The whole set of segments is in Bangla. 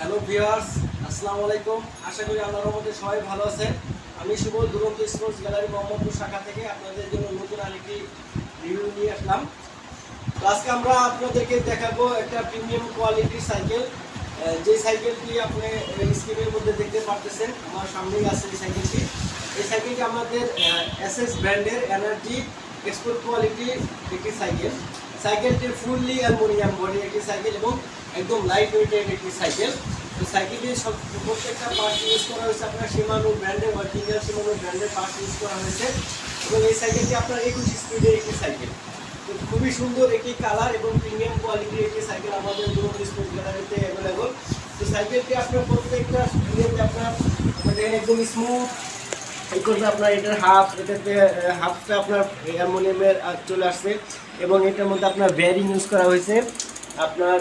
হ্যালো ভিউয়ার্স, আসসালামু আলাইকুম। আশা করি আল্লাহর রহমতে সবাই ভালো আছেন আমি শুভ দুরন্ত স্পোর্টস গ্যালারি মোহাম্মদপুর শাখা থেকে আপনাদের জন্য নতুন আরেকটি রিভিউ নিয়ে আসলাম। তো আজকে আমরা আপনাদেরকে দেখাবো একটা প্রিমিয়াম কোয়ালিটির সাইকেল যে সাইকেলটি আপনি স্ক্রিনের মধ্যে দেখতে পারতেছেন, আমার সামনেই আছে এই সাইকেলটি এই সাইকেলটি আমাদের এস এস ব্র্যান্ডের এনার্জি এক্সপোর্ট কোয়ালিটির একটি সাইকেল সাইকেলটি ফুললি অ্যালুমিনিয়াম বডি একটি সাইকেল এবং একদম লাইট ওয়েটের একটি সাইকেল। তো সাইকেলটি সব প্রত্যেকটা পার্ট ইউজ করা হয়েছে। আপনার সীমানু ব্র্যান্ডের অরিজিনাল সীমানু ব্র্যান্ডের পার্ট ইউজ করা হয়েছে। এবং এই সাইকেলটি আপনার একুশ স্পিডের একটি সাইকেল। তো খুবই সুন্দর একটি কালার এবং প্রিমিয়াম কোয়ালিটির একটি সাইকেল আমাদের দুটো স্পোর্টস গ্যালারিতে অ্যাভেলেবল তো সাইকেলটি আপনার প্রত্যেকটা আপনার মানে একদম স্মুথ এই করবে আপনার এটার হাফ এটাতে হাফটা আপনার অ্যালুমিনিয়ামের চলে আসছে। এবং এটার মধ্যে আপনার বেয়ারিং ইউজ করা হয়েছে। আপনার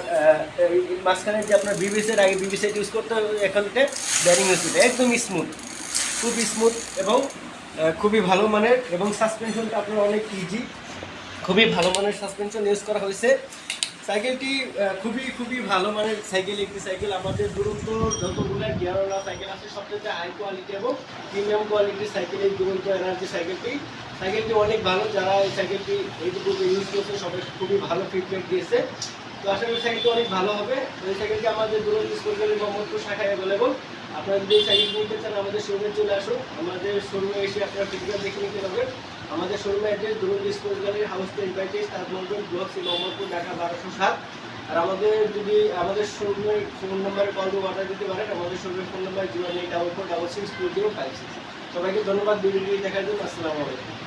মাঝখানে যে আপনার বিবিসের আগে বিবিসেট ইউজ করতে হবে এখানতে বেয়ারিং ইউজ করতে একদম স্মুথ খুবই স্মুথ এবং খুবই ভালো মানের এবং সাসপেনশনটা আপনার অনেক ইজি খুবই ভালো মানের সাসপেনশন ইউজ করা হয়েছে। সাইকেলটি খুবই খুবই ভালো মানে সাইকেল, একটি সাইকেল। আমাদের দুরন্ত যতগুলো গিয়ারওয়ালা সাইকেল আছে, সবচেয়ে হাই কোয়ালিটি এবং প্রিমিয়াম কোয়ালিটির সাইকেল, এই দুরন্ত এনার্জি সাইকেলটি। সাইকেলটি অনেক ভালো, যারা এই সাইকেলটি এইটুকু ইউজ করছে সবাই খুবই ভালো ফিডব্যাক দিয়েছে। তো অনেক ভালো হবে। সাইকেলটি আমাদের শাখায় আপনারা সাইকেল চান, আমাদের শোরুমে চলে আসুন। আমাদের এসে দেখে নিতে আমাদের অ্যাড্রেস দুরন্ত গ্যালারি হাউস টেন বাইটিস তার মন্ডল ব্লক সি মোহাম্মদপুর ঢাকা বারোশো সাত। আর আমাদের যদি, আমাদের শোরুমের ফোন নাম্বারে কল অর্ডার দিতে পারেন, আমাদের শোরুমের phone number zero eight double four double six two zero five six সবাইকে ধন্যবাদ ভিডিওটি দেখার জন্য। আসসালামু আলাইকুম।